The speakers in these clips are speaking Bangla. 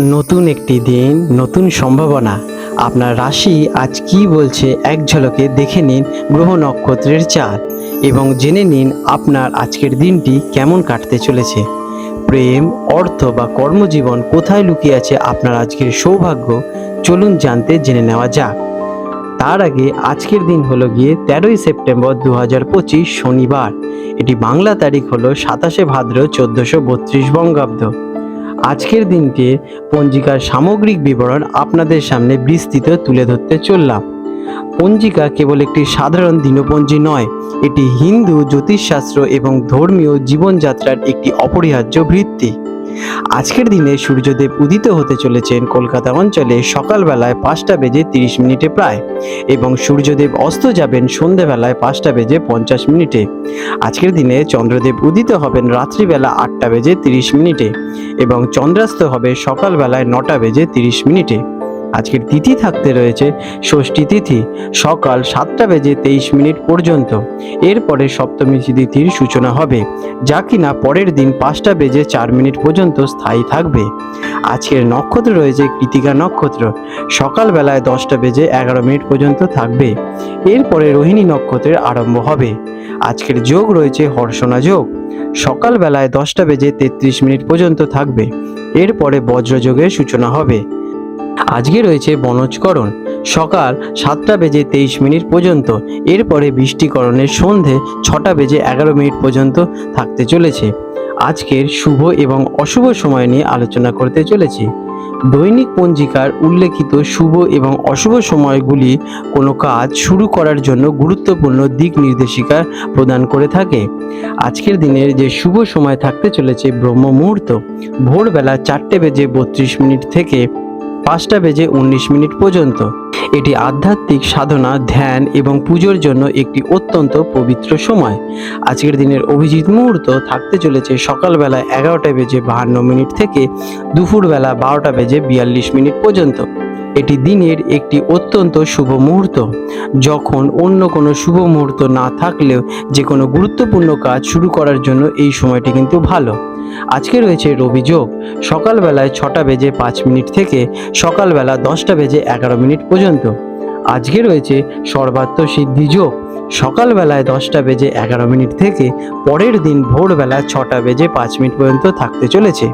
নতুন একটি দিন, নতুন সম্ভাবনা। আপনার রাশি আজ কি বলছে এক ঝলকে দেখে নিন গ্রহ নক্ষত্রের চাঁদ এবং জেনে নিন আপনার আজকের দিনটি কেমন কাটতে চলেছে। প্রেম, অর্থ বা কর্মজীবন কোথায় লুকিয়ে আছে আপনার আজকের সৌভাগ্য? চলুন জানতে জেনে নেওয়া যাক। তার আগে আজকের দিন হলো গিয়ে তেরোই সেপ্টেম্বর দু হাজার পঁচিশ শনিবার। এটি বাংলা তারিখ হলো সাতাশে ভাদ্র চোদ্দোশো বত্রিশ বঙ্গাব্দ। আজকের দিনকে পঞ্জিকার সামগ্রিক বিবরণ আপনাদের সামনে বিস্তৃত তুলে ধরতে চললাম। পঞ্জিকা কেবল একটি সাধারণ দিনপঞ্জি নয়, এটি হিন্দু, জ্যোতিষশাস্ত্র এবং ধর্মীয় জীবনযাত্রার একটি অপরিহার্য ভিত্তি। আজকের দিনে সূর্যদেব উদিত হতে চলেছেন কলকাতা অঞ্চলে সকালবেলায় পাঁচটা বেজে তিরিশ মিনিটে প্রায় এবং সূর্যদেব অস্ত যাবেন সন্ধেবেলায় পাঁচটা বেজে পঞ্চাশ মিনিটে। আজকের দিনে চন্দ্রদেব উদিত হবেন রাত্রিবেলা আটটা বেজে তিরিশ মিনিটে এবং চন্দ্রাস্ত হবে সকালবেলায় নটা বেজে তিরিশ মিনিটে। আজকের তিথি থাকতে রয়েছে ষষ্ঠী তিথি, সকাল সাতটা বেজে তেইশ মিনিট পর্যন্ত। এরপরে সপ্তমী তিথির সূচনা হবে, যা কিনা পরের দিন পাঁচটা বেজে চার মিনিট পর্যন্ত স্থায়ী থাকবে। আজকের নক্ষত্র রয়েছে কৃতিকা নক্ষত্র, সকালবেলায় দশটা বেজে এগারো মিনিট পর্যন্ত থাকবে। এরপরে রোহিণী নক্ষত্রের আরম্ভ হবে। আজকের যোগ রয়েছে হর্ষণা যোগ, সকালবেলায় দশটা বেজে তেত্রিশ মিনিট পর্যন্ত থাকবে। এরপরে বজ্রযোগের সূচনা হবে। আজকে রয়েছে বনজকরণ। সকাল সাতটা বেজে তেইশ মিনিট পর্যন্ত। এরপরে বৃষ্টিকরণের সন্ধে ছটা বেজে এগারো মিনিট পর্যন্ত থাকতে চলেছে। আজকের শুভ এবং অশুভ সময় নিয়ে আলোচনা করতে চলেছি। দৈনিক পঞ্জিকার উল্লেখিত শুভ এবং অশুভ সময়গুলি কোনো কাজ শুরু করার জন্য গুরুত্বপূর্ণ দিক নির্দেশিকা প্রদান করে থাকে। আজকের দিনের যে শুভ সময় থাকতে চলেছে ব্রহ্ম মুহূর্ত ভোরবেলা চারটে বেজে বত্রিশ মিনিট থেকে পাঁচটা বেজে উনিশ মিনিট পর্যন্ত। এটি আধ্যাত্মিক সাধনা, ধ্যান এবং পুজোর জন্য একটি অত্যন্ত পবিত্র সময়। আজকের দিনের অভিজিৎ মুহূর্ত থাকতে চলেছে সকালবেলা এগারোটা বেজে বাহান্ন মিনিট থেকে দুপুরবেলা বারোটা বেজে বিয়াল্লিশ মিনিট পর্যন্ত। এটি দিনের একটি অত্যন্ত শুভ মুহূর্ত। যখন অন্য কোনো শুভ মুহূর্ত না থাকলেও যে কোনো গুরুত্বপূর্ণ কাজ শুরু করার জন্য এই সময়টি কিন্তু ভালো। আজকে রয়েছে রবি যোগ। সকালবেলায় ছটা বেজে পাঁচ মিনিট থেকে সকালবেলা দশটা বেজে এগারো মিনিট পর্যন্ত। আজকে রয়েছে সর্বাত্ম সিদ্ধি যোগ। সকালবেলায় দশটা বেজে এগারো মিনিট থেকে পরের দিন ভোরবেলা ছটা বেজে পাঁচ মিনিট পর্যন্ত থাকতে চলেছে।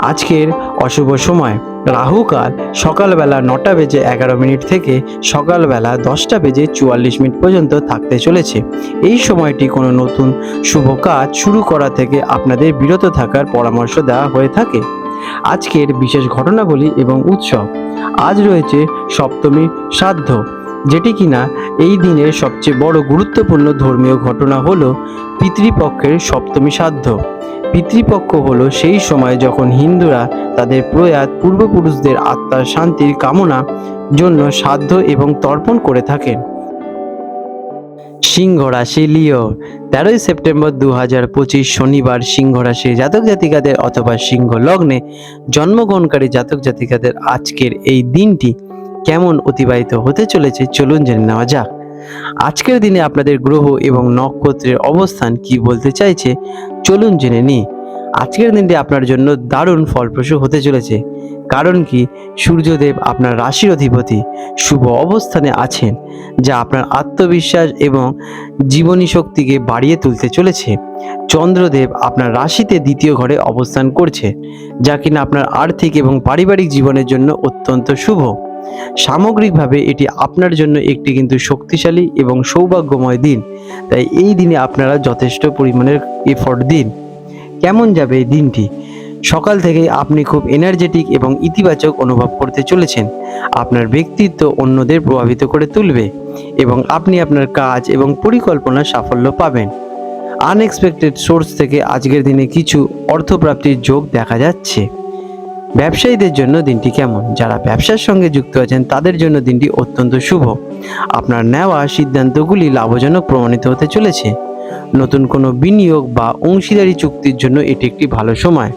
আজকের অশুভ সময়। রাহুকাল সকালবেলা নটা বেজে এগারো মিনিট থেকে সকালবেলা দশটা বেজে চুয়াল্লিশ মিনিট পর্যন্ত থাকতে চলেছে। এই সময়টি কোনো নতুন শুভ কাজ শুরু করা থেকে আপনাদের বিরত থাকার পরামর্শ দেওয়া হয়ে থাকে। আজকের বিশেষ ঘটনাবলী এবং উৎসব। আজ রয়েছে সপ্তমী শ্রাদ্ধ, যেটি কিনা এই দিনের সবচেয়ে বড় গুরুত্বপূর্ণ ধর্মীয় ঘটনা হলো পিতৃপক্ষের সপ্তমী শ্রাদ্ধ। পিতৃপক্ষ হলো সেই সময় যখন হিন্দুরা তাদের প্রয়াত পূর্বপুরুষদের আত্মার শান্তির কামনা জন্য সাধ্য এবং তর্পণ করে থাকেন। সিংহ রাশি লিও, তেরোই সেপ্টেম্বর দু হাজার পঁচিশ শনিবার সিংহ রাশি জাতক জাতিকাদের অথবা সিংহ লগ্নে জন্মগ্রহণকারী জাতক জাতিকাদের আজকের এই দিনটি কেমন অতিবাহিত হতে চলেছে চলুন জেনে নেওয়া যাক। আজকের দিনে আপনাদের গ্রহ এবং নক্ষত্রের অবস্থান কি বলতে চাইছে, চলুন জেনে নিই। আজকের দিনটি আপনার জন্য দারুণ ফলপ্রসূ হতে চলেছে, কারণ কি সূর্যদেব আপনার রাশির অধিপতি, শুভ অবস্থানে আছেন, যা আপনার আত্মবিশ্বাস এবং জীবনী শক্তিকে বাড়িয়ে তুলতে চলেছে। চন্দ্রদেব আপনার রাশিতে দ্বিতীয় ঘরে অবস্থান করছে, যা কিনা আপনার আর্থিক এবং পারিবারিক জীবনের জন্য অত্যন্ত শুভ। সামগ্রিকভাবে এটি আপনার জন্য একটি কিন্তু শক্তিশালী এবং সৌভাগ্যময় দিন। তাই এই দিনে আপনারা যথেষ্ট পরিমাণের এফোর্ট দিন। কেমন যাবে এই দিনটি? সকাল থেকে আপনি খুব এনার্জেটিক এবং ইতিবাচক অনুভব করতে চলেছেন। আপনার ব্যক্তিত্ব অন্যদের প্রভাবিত করে তুলবে এবং আপনি আপনার কাজ এবং পরিকল্পনা সাফল্য পাবেন। আনএক্সপেক্টেড সোর্স থেকে আজকের দিনে কিছু অর্থপ্রাপ্তির যোগ দেখা যাচ্ছে। ব্যবসায়ীদের জন্য দিনটি কেমন? যারা ব্যবসার সঙ্গে যুক্ত আছেন, তাদের জন্য দিনটি অত্যন্ত শুভ। আপনার নেওয়া সিদ্ধান্তগুলি লাভজনক প্রমাণিত হতে চলেছে। নতুন কোনো বিনিয়োগ বা অংশীদারি চুক্তির জন্য এটি একটি ভালো সময়।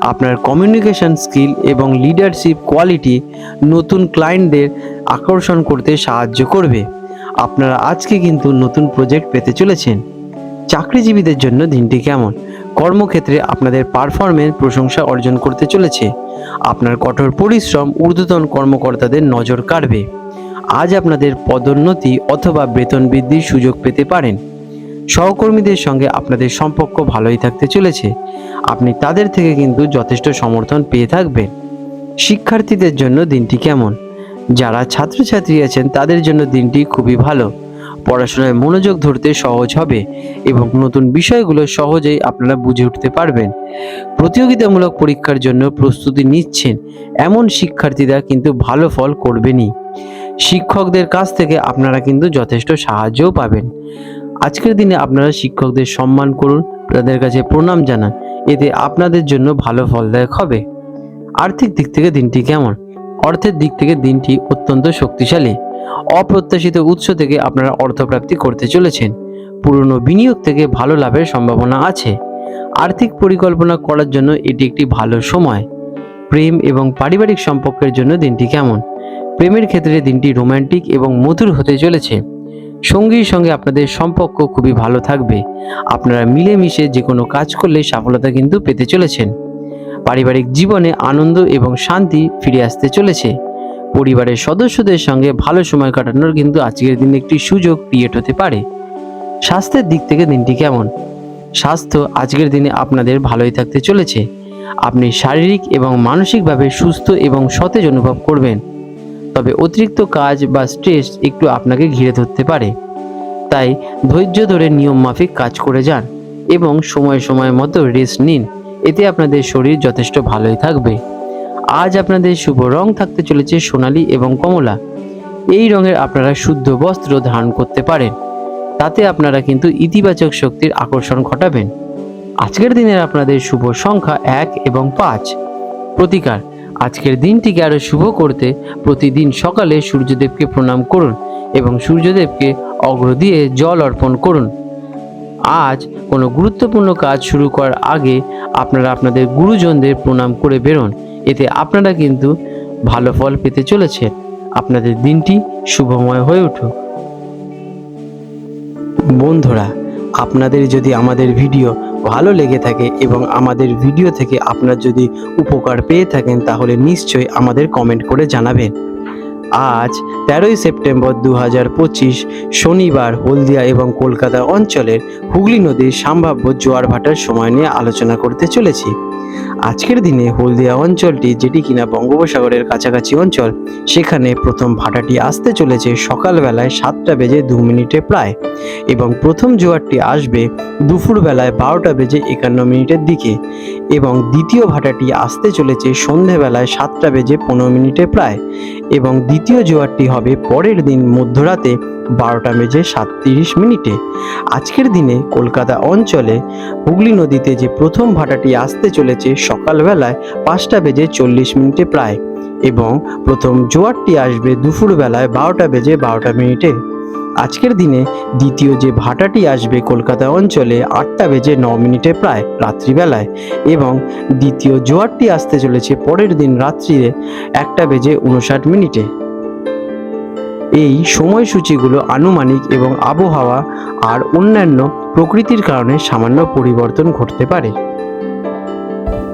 আপনার কমিউনিকেশন স্কিল এবং লিডারশিপ কোয়ালিটি নতুন ক্লায়েন্টদের আকর্ষণ করতে সাহায্য করবে। আপনারা আজকে কিন্তু নতুন প্রজেক্ট পেতে চলেছেন। চাকরিজীবীদের জন্য দিনটি কেমন? কর্মক্ষেত্রে আপনাদের পারফরমেন্স প্রশংসা অর্জন করতে চলেছে। আপনার কঠোর পরিশ্রম, ঊর্ধ্বতন কর্মকর্তাদের নজর কাড়বে। আজ আপনাদের পদোন্নতি অথবা বেতন বৃদ্ধির সুযোগ পেতে পারেন। সহকর্মীদের সঙ্গে আপনাদের সম্পর্ক ভালোই থাকতে চলেছে। আপনি তাদের থেকে কিন্তু যথেষ্ট সমর্থন পেয়ে থাকবেন। শিক্ষার্থীদের জন্য দিনটি কেমন? যারা ছাত্রছাত্রী আছেন, তাদের জন্য দিনটি খুবই ভালো। পড়াশোনায় মনোযোগ ধরতে সহজ হবে এবং নতুন বিষয়গুলো সহজেই আপনারা বুঝে উঠতে পারবেন। প্রতিযোগিতামূলক পরীক্ষার জন্য প্রস্তুতি নিচ্ছেন এমন শিক্ষার্থীরা কিন্তু ভালো ফল করবেনই। শিক্ষকদের কাছ থেকে আপনারা কিন্তু যথেষ্ট সাহায্যও পাবেন। আজকের দিনে আপনারা শিক্ষকদের সম্মান করুন, তাদের কাছে প্রণাম জানান, এতে আপনাদের জন্য ভালো ফলদায়ক হবে। আর্থিক দিক থেকে দিনটি কেমন? অর্থের দিক থেকে দিনটি অত্যন্ত শক্তিশালী। অপ্রত্যাশিত উৎস থেকে আপনারা অর্থপ্রাপ্তি করতে চলেছেন। পুরনো বিনিয়োগ থেকে ভালো লাভের সম্ভাবনা আছে। আর্থিক পরিকল্পনা করার জন্য এটি একটি ভালো সময়। প্রেম এবং পারিবারিক সম্পর্কের জন্য দিনটি কেমন? প্রেমের ক্ষেত্রে দিনটি রোমান্টিক এবং মধুর হতে চলেছে। সঙ্গীর সঙ্গে আপনাদের সম্পর্ক খুবই ভালো থাকবে। আপনারা মিলেমিশে যে কোনো কাজ করলে সফলতা কিন্তু পেতে চলেছেন। পারিবারিক জীবনে আনন্দ এবং শান্তি ফিরে আসতে চলেছে। পরিবারের সদস্যদের সঙ্গে ভালো সময় কাটানোর কিন্তু আজকের দিনে একটি সুযোগ ক্রিয়েট হতে পারে। স্বাস্থ্যের দিক থেকে দিনটি কেমন? স্বাস্থ্য আজকের দিনে আপনাদের ভালোই থাকতে চলেছে। আপনি শারীরিক এবং মানসিকভাবে সুস্থ এবং সতেজ অনুভব করবেন। তবে অতিরিক্ত কাজ বা স্ট্রেস একটু আপনাকে ঘিরে ধরতে পারে। তাই ধৈর্য ধরে নিয়ম মাফিক কাজ করে যান এবং সময় সময় মতো রেস্ট নিন। এতে আপনাদের শরীর যথেষ্ট ভালোই থাকবে। আজ আপনাদের শুভ রং থাকতে চলেছে সোনালী এবং কমলা। এই রঙের আপনারা শুদ্ধ বস্ত্র ধারণ করতে পারেন। তাতে আপনারা কিন্তু ইতিবাচক শক্তির আকর্ষণ ঘটাবেন। আজকের দিনের আপনাদের শুভ সংখ্যা এক এবং পাঁচ। প্রতিকার, আজকের দিনটিকে আরও শুভ করতে প্রতিদিন সকালে সূর্যদেবকে প্রণাম করুন এবং সূর্যদেবকে অগ্র দিয়ে জল অর্পণ করুন। আজ কোনো গুরুত্বপূর্ণ কাজ শুরু করার আগে আপনারা আপনাদের গুরুজনদের প্রণাম করে বেরোন। এতে আপনারা কিন্তু ভালো ফল পেতে চলেছেন আপনাদের দিনটি শুভময় হয়ে উঠুক। বন্ধুরা, আপনাদের যদি আমাদের ভিডিও ভালো লেগে থাকে এবং আমাদের ভিডিও থেকে আপনার যদি উপকার পেয়ে থাকেন, তাহলে নিশ্চয়ই আমাদের কমেন্ট করে জানাবেন। আজ তেরোই সেপ্টেম্বর দু পঁচিশ, শনিবার হলদিয়া এবং কলকাতা অঞ্চলের হুগলি নদীর সম্ভাব্য জোয়ার ভাটার সময় নিয়ে আলোচনা করতে চলেছি। আজকের দিনে হলদিয়া অঞ্চলটি, যেটি কিনা বঙ্গোপসাগরের কাছাকাছি অঞ্চল, সেখানে প্রথম ভাটাটি আসতে চলেছে সকালবেলায় সাতটা বেজে দু মিনিটে প্রায় এবং প্রথম জোয়ারটি আসবে দুপুরবেলায় বারোটা বেজে একান্ন মিনিটের দিকে এবং দ্বিতীয় ভাটাটি আসতে চলেছে সন্ধেবেলায় সাতটা বেজে পনেরো মিনিটে প্রায় এবং দ্বিতীয় জোয়ারটি হবে পরের দিন মধ্যরাতে বারোটা বেজে সাতত্রিশ মিনিটে। আজকের দিনে কলকাতা অঞ্চলে হুগলি নদীতে যে প্রথম ভাটাটি আসতে চলেছে সকালবেলায় পাঁচটা বেজে চল্লিশ মিনিটে প্রায় এবং প্রথম জোয়ারটি আসবে দুপুরবেলায় বারোটা বেজে বারোটা মিনিটে। আজকের দিনে দ্বিতীয় যে ভাটাটি আসবে কলকাতা অঞ্চলে আটটা বেজে ন মিনিটে প্রায় রাত্রিবেলায় এবং দ্বিতীয় জোয়ারটি আসতে চলেছে পরের দিন রাত্রিরে একটা বেজে উনষাট মিনিটে। এই সময়সূচিগুলো আনুমানিক এবং আবহাওয়া আর অন্যান্য প্রকৃতির কারণে সামান্য পরিবর্তন ঘটতে পারে।